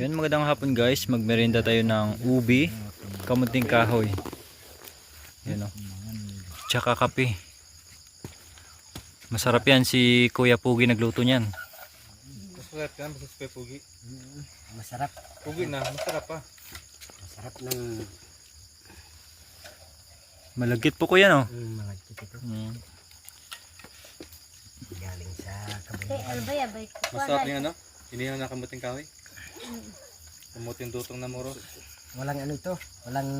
Yun, magandang hapon guys. Magmerenda tayo ng ubi, kamunting kahoy. Yan o. Tsaka kape. Masarap yan si Kuya Pugi nagluto niyan. Masarap yan, basta sa pugi. Masarap. Pugi na, masarap pa. Masarap ng Malagkit po kuya no. mm, mga tito Mm. galing sa ko. Masarap yung ano? Inihaw na kamuting kahoy. Kamuting dutong na muro. Walang ano ito, walang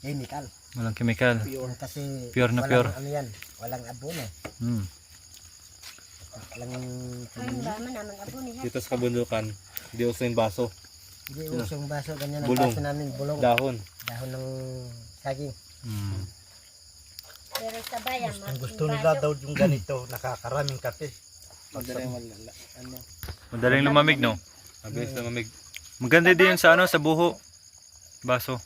chemical. Walang chemical. Yung Kasi Pure na walang pure. ano yan, walang abono. Mm. Walang Ayun ba, manaman abo niya. Dito sa kabundukan, hindi uso yung baso. hindi usong baso, ganyan ang Bulong. baso namin, bulong. Dahon. Dahon ng saging. Mm. Pero sa bayan, Ang gusto nila daw yung ganito, nakakaraming kape. Madaling wala. Ano? Madaling lumamig no. Mabilis na mamig. Maganda din yun sa ano sa buho. Baso.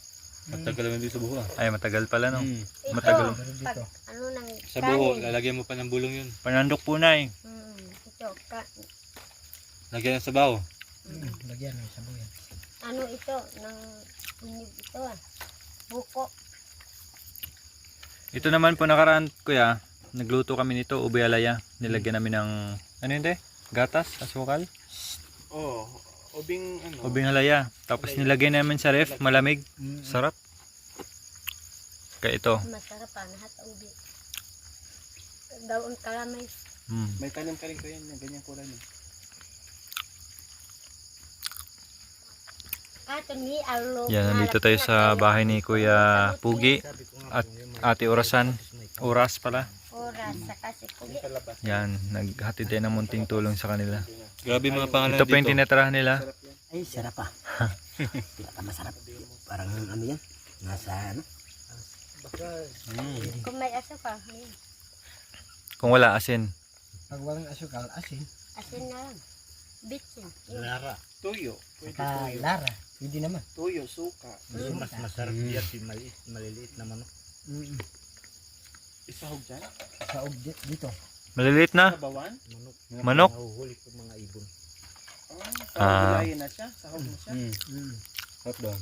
Matagal naman dito sa buho ah. Ay matagal pala no. Mm. Ito, Matagal. pag ano nang Sa buho, lalagyan mo pa ng bulong yun. Panandok po na eh. Hmm, ito, ka, Lagyan ng sabaw. Mm. Lagyan ng sabuyan. ano ito, ng inig ito ah. Buko. Ito naman po nakaraan kuya. Nagluto kami nito ubi alaya. Nilagyan namin ng ano yun te? Gatas, asukal. Oo. Oh, ubing ano. Ubing halaya. Tapos nilagay namin sa ref, malamig. Sarap. Kaya ito. Masarap ah, lahat ubi. Daon kalamay. Mm. May talim ka rin ko yan, ganyan kulay niya. Alo. Yan, nandito tayo sa bahay ni Kuya Pugi at Ate Orasan. Oras pala. Oras sa kasi pugi. Yan, naghatid tayo ng munting tulong sa kanila. Grabe mga pangalan Ito po yung tinatirahan nila. Ay, sarap ah. Pinaka masarap. Parang ano yan, nasa ano. Kung may aso ka, ayun. Kung wala asin. Pag walang asukal, asin. asin na lang. Bitsin. Lara. Tuyo. Saka lara, pwede naman. Tuyo, suka. Mas masarap Mm. yan yung maliit, maliliit na manok. Mm. Isahog dyan? Sa ug di- dito. Maliliit na. Manok. Manok? Nahuhuli ko mga ibon. Ah. na siya? Sahog na siya? Mm. Mm. Sarap daw.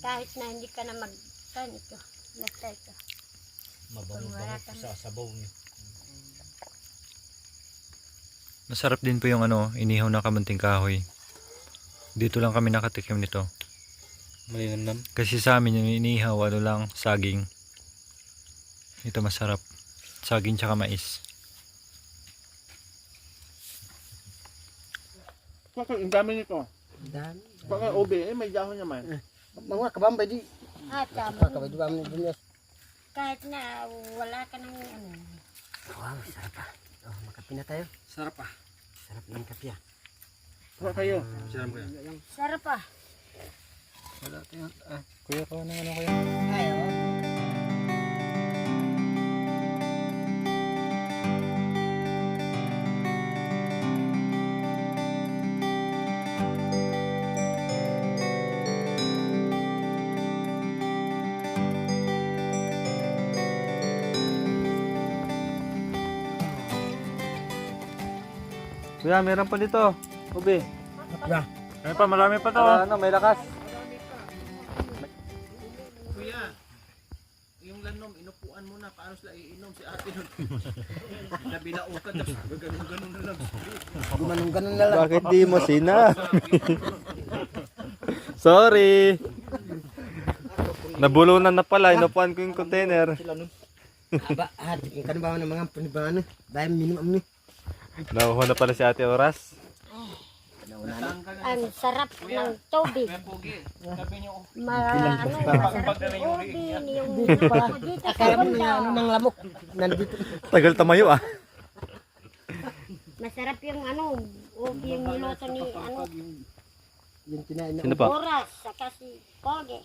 Kahit na hindi ka na mag kan ito. Basta ito. Mabango-bango po sa sabaw niya. Masarap din po yung ano, inihaw na kamunting kahoy. Dito lang kami nakatikim nito. Malinamnam. Kasi sa amin yung inihaw, ano lang, saging. Ito masarap. Saging tsaka mais. Ang dami nito. Dami. Baka ube, eh, may dahon naman. Mga kabambay di. At um, Kakabay di ba mo din kahit na wala ka ng ano. Wow, sarap ah. Oh, makape na tayo. Sarap ah. Sarap ng kape ah. Baka kayo. Sarap kaya. Sarap ah. Kuya ko na ano kuya? Ay, Kuya, meron pa dito. Ube. Yeah. Meron pa, marami pa to. ano, may lakas. Kuya, yung lanom, inupuan mo na. Paano sila iinom si ate nun? Nabilaukan, tapos ganun-ganun na lang. Gumanong ganun na lang. Bakit di mo sina? Sorry. Nabulunan na pala, inupuan ko yung container. Aba, ah, di ka ba ng mga panibano? Dahil minimum ni. Nauho na pala si Ate Oras. Ang sarap ng tubig. Pugi, sabi niyo, Ma, ano, masarap yung ubi, yung dito sa Kaya mo na ano bundok. ng lamok. Nandito. Tagal tamayo ah. Masarap yung ano, ubi yung niloto ni ano, Yung kinain na. Sino pa? oras, saka si Poge.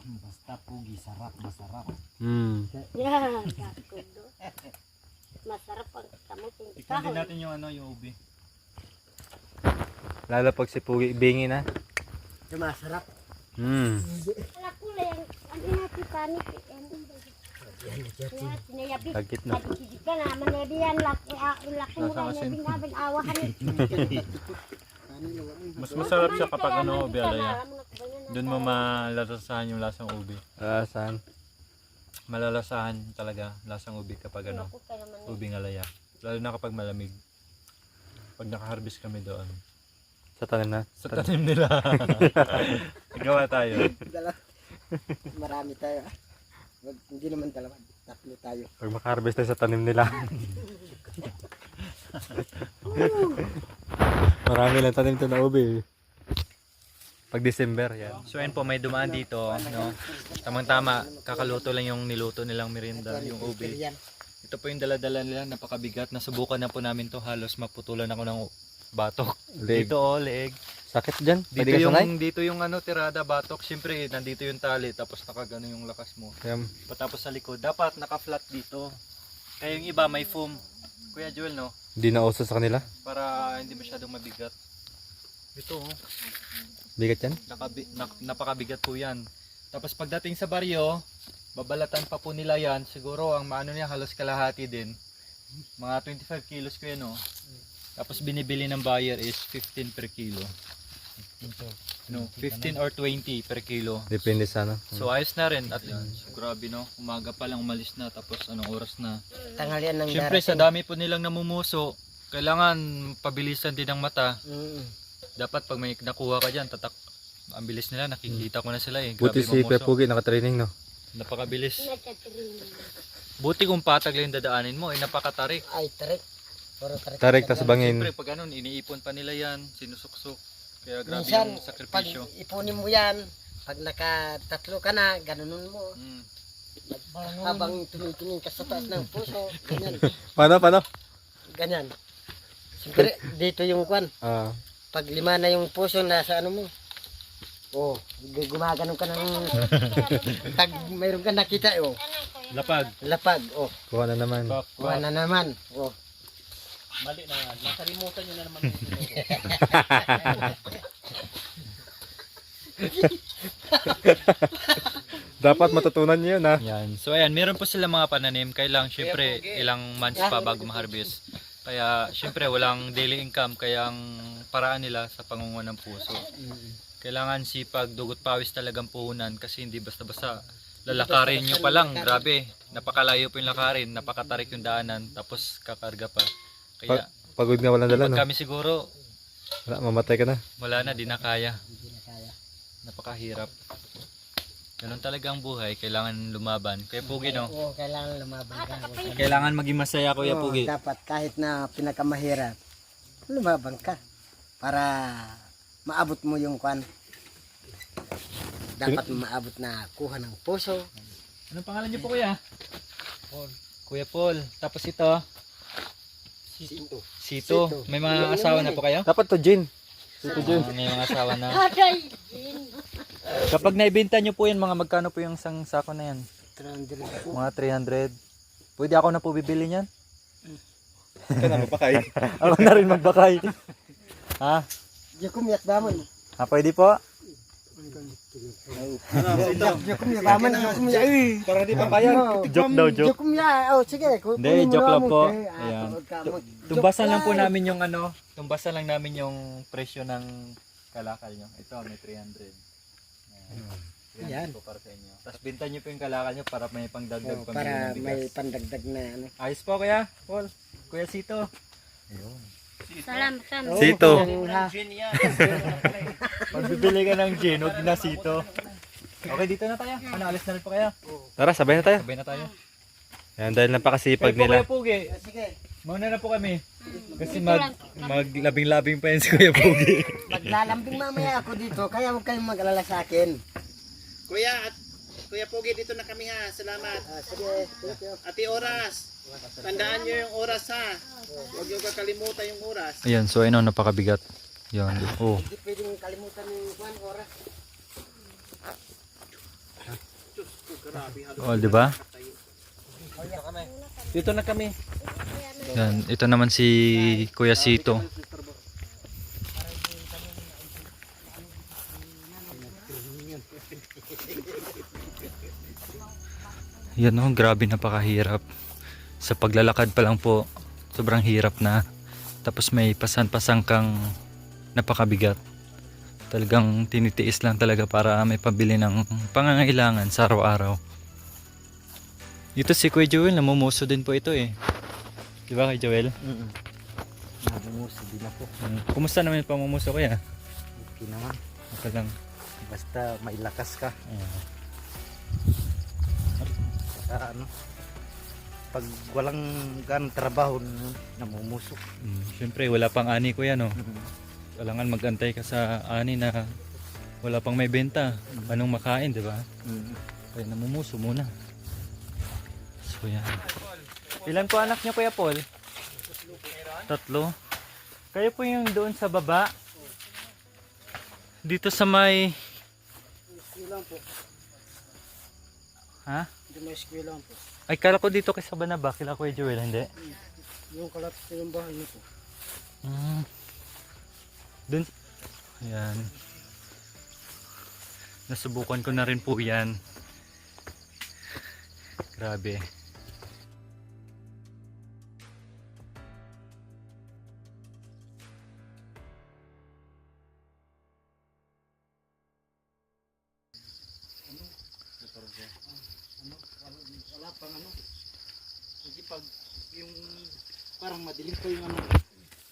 Basta pugi, sarap, masarap. Hmm. Yan, kakudo. Masarap ang kamuting kahoy. yung ano, yung ube. Lalo pag si Pugi bingi na. Masarap. Hmm. Wala kulay, ang ano natin panik. Yan. Kaya tinayabi. Tagkit na. Ka na, manebi yan, laki, ah, laki mo na, awahan. Mas masarap siya kapag ano, ubi alaya. Doon mo malalasahan yung lasang ubi. Ah, saan? Malalasahan talaga lasang ubi kapag ano, ubing alaya. Lalo na kapag malamig. Pag nakaharvest kami doon. Sa tanim na? Sa tanim nila. Gawa tayo. Marami tayo. Wag, hindi naman dalawa. Tatlo tayo. Pag makaharvest tayo sa tanim nila. Marami lang tanim to na ubi. Pag December, yan. So ayun po, may dumaan dito. No? Tamang-tama, kakaluto lang yung niluto nilang merienda, yung ubi. Yan. Ito po yung dala-dala nila, napakabigat. Nasubukan na po namin to halos maputulan ako ng batok. Leeg. Dito oh, leeg. Sakit dyan? Dito Pwede yung, sanay? dito yung ano, tirada, batok. Siyempre, nandito yung tali, tapos nakagano yung lakas mo. Yan. Patapos sa likod, dapat naka-flat dito. Kaya yung iba may foam. Kuya Joel, no? Hindi na uso sa kanila? Para hindi masyadong mabigat. Ito, oh. Bigat yan? Nakabi, nak- napakabigat po yan. Tapos pagdating sa baryo, babalatan pa po nila yan. Siguro ang maano niya halos kalahati din. Mga 25 kilos ko yan oh. Tapos binibili ng buyer is 15 per kilo. No, 15 or 20 per kilo. Depende sa ano. So ayos na rin at. Grabe no, umaga pa lang umalis na tapos anong oras na. Tanghalian ng Siyempre sa dami po nilang namumuso, kailangan pabilisan din ang mata. Mm. Dapat pag may nakuha ka dyan, tatak ang bilis nila, nakikita ko na sila eh. Buti si Kuya. Pugi nakatraining no? Napakabilis. Buti kung patag lang yung dadaanin mo, eh napakatarik. Ay, tarik. Puro tarik. Tarik tas bangin. Siyempre pag ganun, iniipon pa nila yan, sinusuksok. Kaya grabe Minsan, yung pag sakripisyo. ipunin mo yan, pag nakatatlo ka na, ganunin mo. Mm. Habang tumitingin ka sa taas ng puso, ganyan. Paano, paano? Ganyan. Siyempre, dito yung kwan. Ah, Pag lima na yung puso, nasa ano mo. Oh, gu- gumaganon ka ng... pag mayroon ka nakita, oh, Lapag. lapag, oh, kuha na naman. Kuha na naman. Oh, Mali na yan. Nakalimutan nyo na naman. Dapat matutunan niyo yun ha. Yan. So ayan, meron po sila mga pananim. Kailang syempre ilang months pa bago ma-harvest. Kaya syempre walang daily income kaya ang paraan nila sa pangunguha ng puso. Kailangan sipag, dugot pawis talagang puhunan kasi hindi basta-basta lalakarin nyo pa lang. Grabe, napakalayo po yung lakarin, napakatarik yung daanan, tapos kakarga pa. Kaya Pagod nga walang dala no? kami siguro, Wala, mamatay ka na. wala na, di na kaya. hindi na kaya. Napakahirap. Ganun talaga ang buhay, kailangan lumaban. Kaya Pugi no? Oo, kailangan lumaban ka. Kailangan maging masaya Kuya Oo, Pugi. dapat kahit na pinakamahirap, lumaban ka. Para maabot mo yung kwan. Dapat maabot na kuha ng puso. Anong pangalan niyo po kuya? Paul. Kuya Paul. Tapos ito, Sito. Sito. May mga asawa na po kayo? Dapat to Jin. Sito Jun. may mga asawa na. Aday! Kapag naibenta niyo po yan, mga magkano po yung isang sako na yan? 300 po. Mga 300. Pwede ako na po bibili niyan? Ka na mapakay. Ako na rin magbakay. ha? Diyo kumiyat ba mo? Ha, pwede po? Kumiyat ba mo? Ay! Parang di pa kaya. Joke daw, joke. Diyo kumiyat. Oh, sige. Hindi, mo joke lang mo. po. Eh, ah, mo. Tumbasan Joke lang po namin yung ano, tumbasan lang namin yung presyo ng kalakal nyo. Ito, may 300. Ayan. Yan. 300 po para sa inyo. Tapos binta nyo po yung kalakal nyo para may pangdagdag Oh, para may pandagdag na ano. Ayos po kuya, Paul. Kuya Sito. Salamat, salamat. Sito. Oh, yan. Magbibili ka ng gin, huwag na Sito. Okay, dito na tayo. Ano, alis na rin po kayo. Tara, sabay na tayo. Sabay na tayo. Yan, dahil napakasipag nila. Kuya Pugi. Sige. Mauna na po kami. Kasi mag, maglabing-labing pa yan si Kuya Pugi. Maglalambing mamaya ako dito. Kaya huwag kayong mag-alala sa akin. Kuya, at Kuya Pogi, dito na kami ha. Salamat. Ah, sige. Thank you. Ati oras. Tandaan nyo yung oras ha. Huwag nyo kakalimutan yung oras. Ayan, so ayun, napakabigat. Yan. Oh. Hindi pwedeng kalimutan yung oras. Oh, di ba? Dito na kami. Yan, ito naman si Kuya Sito. Yan oh, grabe napakahirap. Sa paglalakad pa lang po, sobrang hirap na. Tapos may pasan-pasang kang napakabigat. Talagang tinitiis lang talaga para may pambili ng pangangailangan sa araw-araw. Ito si Kuya Joel, namumuso din po ito eh. Di ba kay Joel? Mm Namumuso din ako. Hmm. Kumusta naman yung pamumuso kaya? Okay naman. Okay lang. Basta may lakas ka. Saka ano, pag walang ganang trabaho, namumuso. Mm, Siyempre, wala pang ani ko yan, oh. Kailangan magantay ka sa ani na wala pang may benta. Anong makain, di ba? Mm. Kaya namumuso muna. So, yan. Ilan po anak niyo, Kuya Paul? Tatlo. Kayo po yung doon sa baba. Dito sa may... Lang po. Ha? Hindi may eskwela po. Ay, kala ko dito kay Sabanaba. Kila Kuya Joel, hindi? Yung kalat sa yung bahay niyo po. Mm. Dun. Ayan. Nasubukan ko na rin po yan. Grabe. Wala pang ano. Hindi pag yung parang madilim pa yung ano.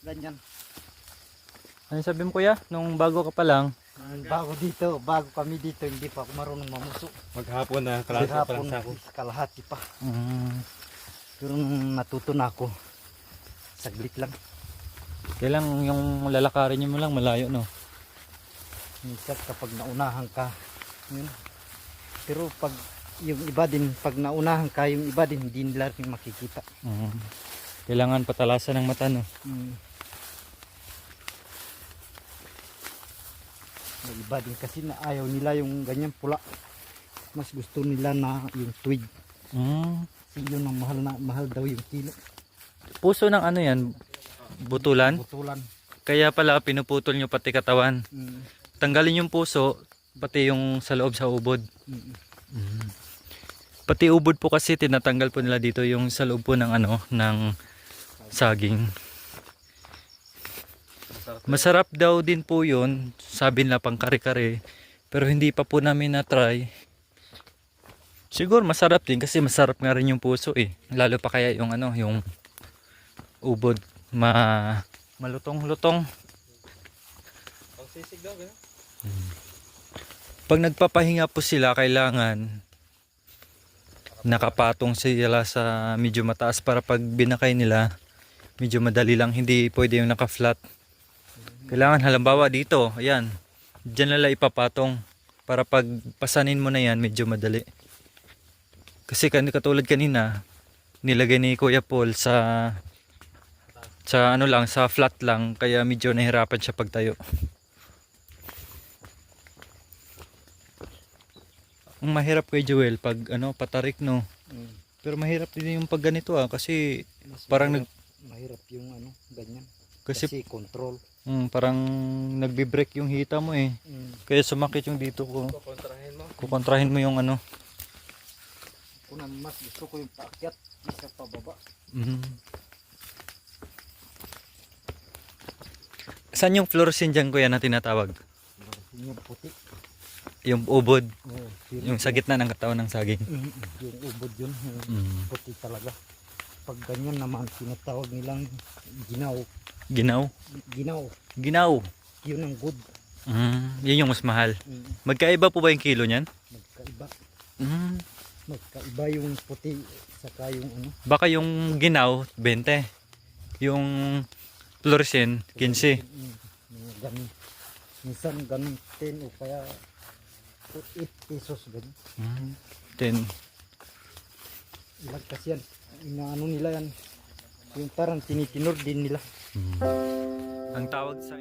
Ganyan. Ano sabi mo kuya? Nung bago ka pa lang, Bago dito, bago kami dito, hindi pa ako marunong mamuso. Maghapon na, klase pa Hapon, lang sa ako. kalahati pa. mm, Pero nung natuto na ako, saglit lang. kailang yung lalakarin nyo mo lang malayo no? Minsan kapag naunahan ka, yun. Pero pag yung iba din, pag naunahan ka, yung iba din hindi nila rin makikita. Mm. Kailangan patalasan ng mata no? May iba din kasi na ayaw nila yung ganyan pula. Mas gusto nila na yung twig. Mm. Kasi yun ang mahal na mahal daw yung kilo. Puso ng ano yan? Butulan? Butulan. Kaya pala pinuputol nyo pati katawan. Mm. Tanggalin yung puso, pati yung sa loob sa ubod. Mm. Pati ubod po kasi tinatanggal po nila dito yung sa loob po ng ano, ng saging. Masarap daw din po yun, sabi nila pang kare-kare. Pero hindi pa po namin na-try. Siguro masarap din kasi masarap nga rin yung puso eh. Lalo pa kaya yung ano, yung ubod ma malutong-lutong. Ang sisig daw, gano'n? Pag nagpapahinga po sila, kailangan nakapatong sila sa medyo mataas para pag binakay nila, medyo madali lang. Hindi pwede yung naka-flat. Kailangan halimbawa dito, ayan, dyan nila ipapatong para pag pasanin mo na yan, medyo madali. Kasi katulad kanina, nilagay ni Kuya Paul sa sa ano lang, sa flat lang, kaya medyo nahirapan siya pagtayo. Ang mahirap kay Joel pag ano patarik no. Mm. Pero mahirap din yung pag ganito ah kasi Mas Parang mahirap, mahirap yung ano, ganyan. kasi Kasi, control. mm, parang nagbi-break yung hita mo eh. Mm. Kaya sumakit yung dito ko. Kukontrahin mo. Kukontrahin mo yung ano. Kung mas gusto ko yung paakyat, isa pababa. Mhm. Saan yung fluorescent dyan kuya na tinatawag? Yung puti. Yung ubod, Oh, yung sa gitna ng katawan ng saging. Mm, yung ubod yun. Mm. puti talaga. Pag ganyan naman, tinatawag nilang ginaw. Ginaw? Ginaw. Ginaw. Yun ang good. Mm, yun yung mas mahal. Mm, Magkaiba po ba yung kilo niyan? magkaiba. Mm. Magkaiba yung puti saka yung ano. Baka yung ginaw, 20. Yung fluorescent, 15. Mm, ganun. Minsan ganun 10 o kaya 8 pesos ganun. Mm. 10. Ilag kasi yan. Inaano nila yan. Yung parang tinitinor din nila. Ang tawag sa